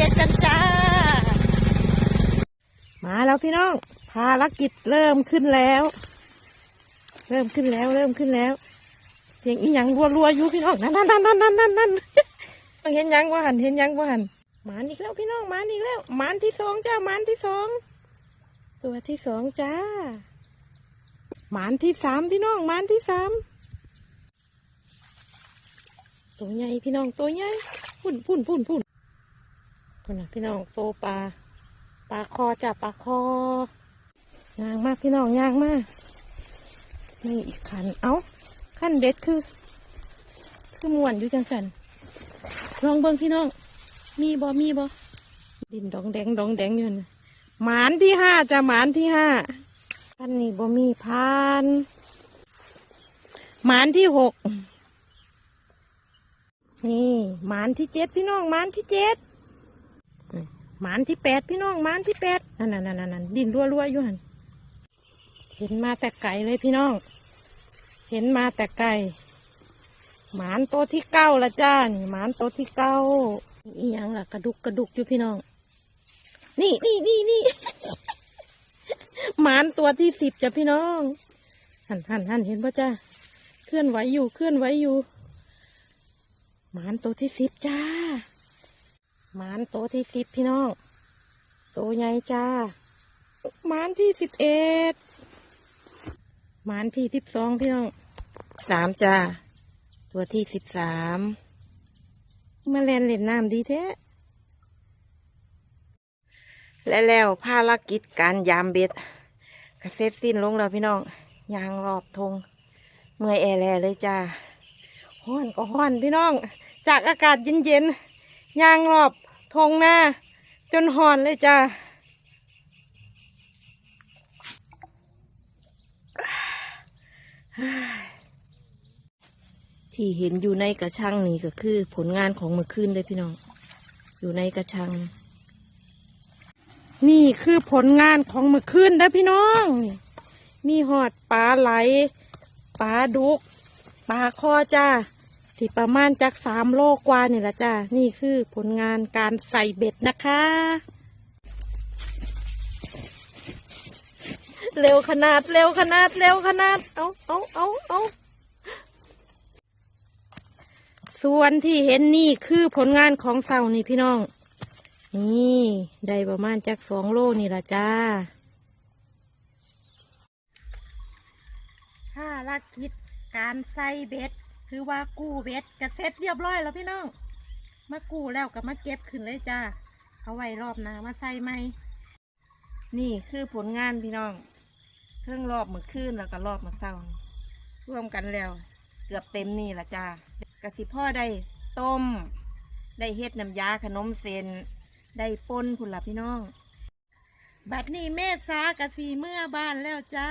บ็ดกันจ้า มาแล้วพี่น้อง ภารกิจเริ่มขึ้นแล้ว เริ่มขึ้นแล้ว เริ่มขึ้นแล้ว เสียงอีหยังรัวๆอยู่พี่น้อง นั่นนั่นนั่นนั่นนั่นนั่นเห็นยังว่าหันเห็นยังว่าหันหมานอีกแล้วพี่น้องหมานอีกแล้วหมานที่สองจ้าหมานที่สองตัวที่สองจ้าหมานที่สามพี่น้องหมานที่สามตัวใหญ่พี่น้องตัวใหญ่พุ่นพุ่นพุ่นพุ่น พุ่นนะพี่น้องโตปลาปลาคอจับปลาคอยางมากพี่น้องยางมากนี่อีกขันเอ้าขั้นเด็ดคือ คือมวนอยู่จังสันลองเบิ่งพี่น้อง มีบ่มีบ่ดินดองแดงดองแดงอยู่นะหมานที่ห้าจะหมานที่ห้าขั้นนี้บ่มีพานหมานที่หกนี่หมานที่เจ็ดพี่น้องหมานที่เจ็ด หมานที่แปดพี่น้องหมานที่แปดนั่นนั่นนั่นนั่นดินรั่วอยู่หันเห็นมาแต่ไก่เลยพี่น้อง เห็นมาแต่ไก่หมานตัวที่เก้าละจ้านี่หมานตัวที่เก้าอีหยังล่ะกระดุกกระดุกอยู่พี่น้อง นี่นี่นี่นี่หมานตัวที่สิบจ้ะพี่น้อง หันหันหันเห็นปะจ้าเคลื่อนไหวอยู่เคลื่อนไหวอยู่ หมานตัวที่สิบจ้า หมานโตที่สิบพี่น้อง โตใหญ่จ้าหมานที่สิบเอ็ดหมานที่สิบสองพี่น้องสามจ้าตัวที่สิบสามมาเล่นเล่นน้ำดีแท้และแล้วภารกิจการยามเบ็ดกระเซ็จสิ้นลงแล้วพี่น้องยางรอบทงเมื่อยแอแลเลยจ้าห้อนก็ห้อนพี่น้อง จากอากาศเย็นๆยางรอบ ทงหน้า จนหอนเลยจ้าที่เห็นอยู่ในกระชังนี่ก็คือ ผลงานของเมื่อคืนเลยพี่น้อง อยู่ในกระชัง นี่คือผลงานของเมื่อคืนนะพี่น้อง มีหอดปลาไหลปลาดุกปลาคอจ้า ที่ประมาณจากสามโลกว่านี่แหละจ้า นี่คือผลงานการใส่เบ็ดนะคะ เร็วขนาดเร็วขนาดเร็วขนาด เอาเอาเอาเอาส่วนที่เห็นนี่คือผลงานของเสานี่พี่น้อง นี่ได้ประมาณจากสองโลนี่ละจ้าถ้าลักคิดการใส่เบ็ด คือว่ากู้เบ็ดกระเซ็ตเรียบร้อยแล้วพี่น้อง มากู้แล้วก็มาเก็บขึ้นเลยจ้า เอาไว้รอบหน้ามาใส่ไหม นี่คือผลงานพี่น้องเครื่องรอบมือคืนแล้วก็รอบมือเศร้า ร่วมกันแล้ว เกือบเต็มนี่ละจ้ากะสิพ่อได้ต้ม ได้เฮ็ดน้ำยาขนมเส้นได้ป่นพุ่นละพี่น้อง บัดนี้เมษากะสีเมื่อบ้านแล้วจ้า